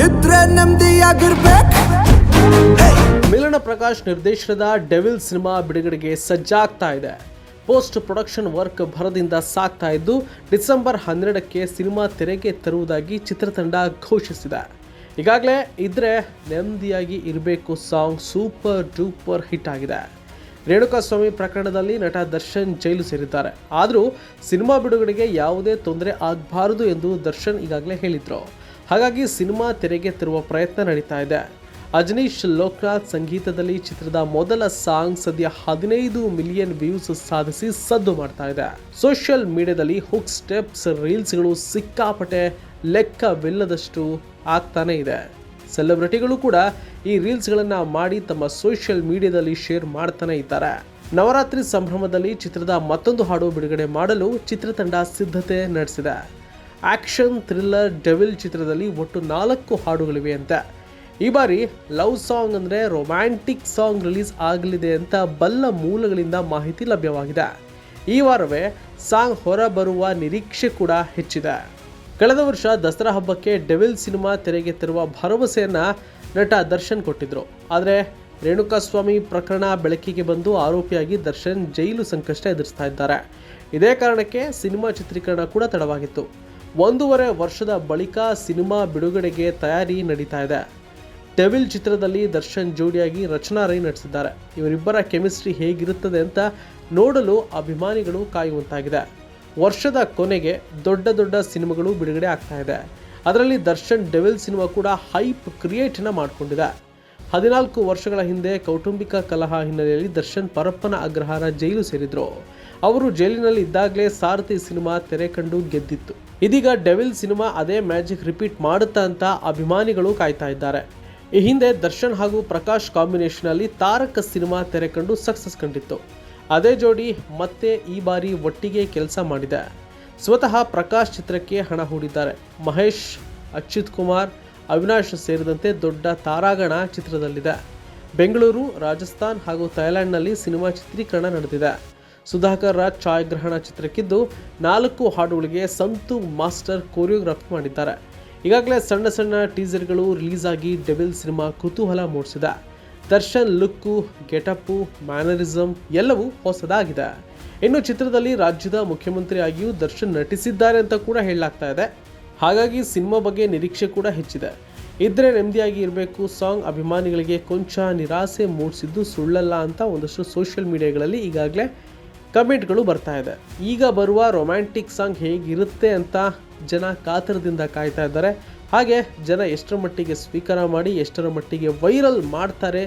ಇದ್ರೆ ನೆಮ್ಮದಿಯಾಗಿರ್ಬೇಕು ಮಿಲನ ಪ್ರಕಾಶ್ ನಿರ್ದೇಶನದ ಡೆವಿಲ್ ಸಿನಿಮಾ ಬಿಡುಗಡೆಗೆ ಸಜ್ಜಾಗ್ತಾ ಇದೆ. ಪೋಸ್ಟ್ ಪ್ರೊಡಕ್ಷನ್ ವರ್ಕ್ ಭರದಿಂದ ಸಾಗ್ತಾ ಇದ್ದು, ಡಿಸೆಂಬರ್ ಹನ್ನೆರಡಕ್ಕೆ ಸಿನಿಮಾ ತೆರೆಗೆ ತರುವುದಾಗಿ ಚಿತ್ರತಂಡ ಘೋಷಿಸಿದೆ. ಈಗಾಗಲೇ ಇದ್ರೆ ನೆಮ್ಮದಿಯಾಗಿ ಇರಬೇಕು ಸಾಂಗ್ ಸೂಪರ್ ಡೂಪರ್ ಹಿಟ್ ಆಗಿದೆ. ರೇಣುಕಾಸ್ವಾಮಿ ಪ್ರಕರಣದಲ್ಲಿ ನಟ ದರ್ಶನ್ ಜೈಲು ಸೇರಿದ್ದಾರೆ. ಆದರೂ ಸಿನಿಮಾ ಬಿಡುಗಡೆಗೆ ಯಾವುದೇ ತೊಂದರೆ ಆಗಬಾರದು ಎಂದು ದರ್ಶನ್ ಈಗಾಗಲೇ ಹೇಳಿದ್ರು. ಹಾಗಾಗಿ ಸಿನಿಮಾ ತೆರೆಗೆ ತರುವ ಪ್ರಯತ್ನ ನಡೀತಾ ಇದೆ. ಅಜನೀಶ್ ಲೋಕನಾಥ್ ಸಂಗೀತದಲ್ಲಿ ಚಿತ್ರದ ಮೊದಲ ಸಾಂಗ್ ಸದ್ಯ ಹದಿನೈದು ಮಿಲಿಯನ್ ವ್ಯೂಸ್ ಸಾಧಿಸಿ ಸದ್ದು ಮಾಡ್ತಾ ಇದೆ. ಸೋಷಿಯಲ್ ಮೀಡಿಯಾದಲ್ಲಿ ಹುಕ್ ಸ್ಟೆಪ್ಸ್ ರೀಲ್ಸ್ಗಳು ಸಿಕ್ಕಾಪಟ್ಟೆ ಲೆಕ್ಕವಿಲ್ಲದಷ್ಟು ಆಗ್ತಾನೆ ಇದೆ. ಸೆಲೆಬ್ರಿಟಿಗಳು ಕೂಡ ಈ ರೀಲ್ಸ್ಗಳನ್ನು ಮಾಡಿ ತಮ್ಮ ಸೋಷಿಯಲ್ ಮೀಡಿಯಾದಲ್ಲಿ ಶೇರ್ ಮಾಡ್ತಾನೆ ಇದ್ದಾರೆ. ನವರಾತ್ರಿ ಸಂಭ್ರಮದಲ್ಲಿ ಚಿತ್ರದ ಮತ್ತೊಂದು ಹಾಡು ಬಿಡುಗಡೆ ಮಾಡಲು ಚಿತ್ರತಂಡ ಸಿದ್ಧತೆ ನಡೆಸಿದೆ. ಆಕ್ಷನ್, ಥ್ರಿಲ್ಲರ್, ಡೆವಿಲ್ ಚಿತ್ರದಲ್ಲಿ ಒಟ್ಟು ನಾಲ್ಕು ಹಾಡುಗಳಿವೆ ಅಂತ. ಈ ಬಾರಿ ಲವ್ ಸಾಂಗ್ ಅಂದರೆ ರೊಮ್ಯಾಂಟಿಕ್ ಸಾಂಗ್ ರಿಲೀಸ್ ಆಗಲಿದೆ ಅಂತ ಬಲ್ಲ ಮೂಲಗಳಿಂದ ಮಾಹಿತಿ ಲಭ್ಯವಾಗಿದೆ. ಈ ವಾರವೇ ಸಾಂಗ್ ಹೊರಬರುವ ನಿರೀಕ್ಷೆ ಕೂಡ ಹೆಚ್ಚಿದೆ. ಕಳೆದ ವರ್ಷ ದಸರಾ ಹಬ್ಬಕ್ಕೆ ಡೆವಿಲ್ ಸಿನಿಮಾ ತೆರೆಗೆ ತರುವ ಭರವಸೆಯನ್ನು ನಟ ದರ್ಶನ್ ಕೊಟ್ಟಿದ್ದರು ಆದರೆ ರೇಣುಕಾಸ್ವಾಮಿ ಪ್ರಕರಣ ಬೆಳಕಿಗೆ ಬಂದು ಆರೋಪಿಯಾಗಿ ದರ್ಶನ್ ಜೈಲು ಸಂಕಷ್ಟ ಎದುರಿಸ್ತಾ ಇದ್ದಾರೆ. ಇದೇ ಕಾರಣಕ್ಕೆ ಸಿನಿಮಾ ಚಿತ್ರೀಕರಣ ಕೂಡ ತಡವಾಗಿತ್ತು. ಒಂದೂವರೆ ವರ್ಷದ ಬಳಿಕ ಸಿನಿಮಾ ಬಿಡುಗಡೆಗೆ ತಯಾರಿ ನಡೀತಾ ಇದೆ. ಟೆವಿಲ್ ಚಿತ್ರದಲ್ಲಿ ದರ್ಶನ್ ಜೋಡಿಯಾಗಿ ರಚನಾ ರೈ ನಟಿಸಿದ್ದಾರೆ. ಇವರಿಬ್ಬರ ಕೆಮಿಸ್ಟ್ರಿ ಹೇಗಿರುತ್ತದೆ ಅಂತ ನೋಡಲು ಅಭಿಮಾನಿಗಳು ಕಾಯುವಂತಾಗಿದೆ. ವರ್ಷದ ಕೊನೆಗೆ ದೊಡ್ಡ ದೊಡ್ಡ ಸಿನಿಮಾಗಳು ಬಿಡುಗಡೆ ಆಗ್ತಾ ಇದೆ. ಅದರಲ್ಲಿ ದರ್ಶನ್ ಡೆವಿಲ್ ಸಿನಿಮಾ ಕೂಡ ಹೈಪ್ ಕ್ರಿಯೇಟ್ನ ಮಾಡಿಕೊಂಡಿದೆ. ಹದಿನಾಲ್ಕು ವರ್ಷಗಳ ಹಿಂದೆ ಕೌಟುಂಬಿಕ ಕಲಹ ಹಿನ್ನೆಲೆಯಲ್ಲಿ ದರ್ಶನ್ ಪರಪ್ಪನ ಅಗ್ರಹಾರ ಜೈಲು ಸೇರಿದ್ರು. ಅವರು ಜೈಲಿನಲ್ಲಿ ಇದ್ದಾಗಲೇ ಸಾರಥಿ ಸಿನಿಮಾ ತೆರೆ ಕಂಡು ಗೆದ್ದಿತ್ತು. ಇದೀಗ ಡೆವಿಲ್ ಸಿನಿಮಾ ಅದೇ ಮ್ಯಾಜಿಕ್ ರಿಪೀಟ್ ಮಾಡುತ್ತಾ ಅಂತ ಅಭಿಮಾನಿಗಳು ಕಾಯ್ತಾ ಇದ್ದಾರೆ. ಈ ಹಿಂದೆ ದರ್ಶನ್ ಹಾಗೂ ಪ್ರಕಾಶ್ ಕಾಂಬಿನೇಷನ್ ಅಲ್ಲಿ ತಾರಕ ಸಿನಿಮಾ ತೆರೆ ಕಂಡು ಸಕ್ಸಸ್ ಕಂಡಿತ್ತು. ಅದೇ ಜೋಡಿ ಮತ್ತೆ ಈ ಬಾರಿ ಒಟ್ಟಿಗೆ ಕೆಲಸ ಮಾಡಿದೆ. ಸ್ವತಃ ಪ್ರಕಾಶ್ ಚಿತ್ರಕ್ಕೆ ಹಣ ಹೂಡಿದ್ದಾರೆ. ಮಹೇಶ್, ಅಚ್ಯುತ್ ಕುಮಾರ್, ಅವಿನಾಶ್ ಸೇರಿದಂತೆ ದೊಡ್ಡ ತಾರಾಗಣ ಚಿತ್ರದಲ್ಲಿದೆ. ಬೆಂಗಳೂರು, ರಾಜಸ್ಥಾನ್ ಹಾಗೂ ಥೈಲ್ಯಾಂಡ್ನಲ್ಲಿ ಸಿನಿಮಾ ಚಿತ್ರೀಕರಣ ನಡೆದಿದೆ. ಸುಧಾಕರ್ ರಾಜ್ ಛಾಯಾಗ್ರಹಣ ಚಿತ್ರಕ್ಕಿದ್ದು ನಾಲ್ಕು ಹಾಡುಗಳಿಗೆ ಸಂತು ಮಾಸ್ಟರ್ ಕೊರಿಯೋಗ್ರಾಫ್ ಮಾಡಿದ್ದಾರೆ. ಈಗಾಗಲೇ ಸಣ್ಣ ಸಣ್ಣ ಟೀಸರ್ಗಳು ರಿಲೀಸ್ ಆಗಿ ಡೆವಿಲ್ ಸಿನಿಮಾ ಕುತೂಹಲ ಮೂಡಿಸಿದೆ. ದರ್ಶನ್ ಲುಕ್ಕು, ಗೆಟಪ್ಪು ಮ್ಯಾನರಿಸಮ್ ಎಲ್ಲವೂ ಹೊಸದಾಗಿದೆ. ಇನ್ನು ಚಿತ್ರದಲ್ಲಿ ರಾಜ್ಯದ ಮುಖ್ಯಮಂತ್ರಿಯಾಗಿಯೂ ದರ್ಶನ್ ನಟಿಸಿದ್ದಾರೆ ಅಂತ ಕೂಡ ಹೇಳಲಾಗ್ತಾ ಇದೆ. ಹಾಗಾಗಿ ಸಿನಿಮಾ ಬಗ್ಗೆ ನಿರೀಕ್ಷೆ ಕೂಡ ಹೆಚ್ಚಿದೆ. ಇದ್ರೆ ನೆಮ್ಮದಿಯಾಗಿ ಇರಬೇಕು, ಸಾಂಗ್ ಅಭಿಮಾನಿಗಳಿಗೆ ಕೊಂಚ ನಿರಾಸೆ ಮೂಡಿಸಿದ್ದು ಸುಳ್ಳಲ್ಲ ಅಂತ ಒಂದಷ್ಟು ಸೋಷಿಯಲ್ ಮೀಡಿಯಾಗಳಲ್ಲಿ ಈಗಾಗಲೇ ಕಮೆಂಟ್ಗಳು ಬರ್ತಾ ಇದೆ. ಈಗ ಬರುವ ರೊಮ್ಯಾಂಟಿಕ್ ಸಾಂಗ್ ಹೇಗಿರುತ್ತೆ ಅಂತ ಜನ ಕಾತರದಿಂದ ಕಾಯ್ತಾ ಇದ್ದಾರೆ. ಹಾಗೆ ಜನ ಎಷ್ಟರ ಮಟ್ಟಿಗೆ ಸ್ವೀಕಾರ ಮಾಡಿ, ಎಷ್ಟರ ಮಟ್ಟಿಗೆ ವೈರಲ್ ಮಾಡ್ತಾರೆ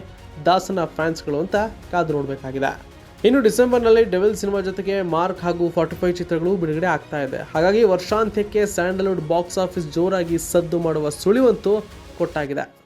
ದಾಸನ ಫ್ಯಾನ್ಸ್ಗಳು ಅಂತ ಕಾದು ನೋಡಬೇಕಾಗಿದೆ. ಇನ್ನು ಡಿಸೆಂಬರ್ನಲ್ಲಿ ಡೆವಿಲ್ ಸಿನಿಮಾ ಜೊತೆಗೆ ಮಾರ್ಕ್ ಹಾಗೂ ಫಾರ್ಟಿ ಫೈವ್ ಚಿತ್ರಗಳು ಬಿಡುಗಡೆ ಆಗ್ತಾ ಇದೆ. ಹಾಗಾಗಿ ವರ್ಷಾಂತ್ಯಕ್ಕೆ ಸ್ಯಾಂಡಲ್ವುಡ್ ಬಾಕ್ಸ್ ಆಫೀಸ್ ಜೋರಾಗಿ ಸದ್ದು ಮಾಡುವ ಸುಳಿವಂತೂ ಕೊಟ್ಟಾಗಿದೆ.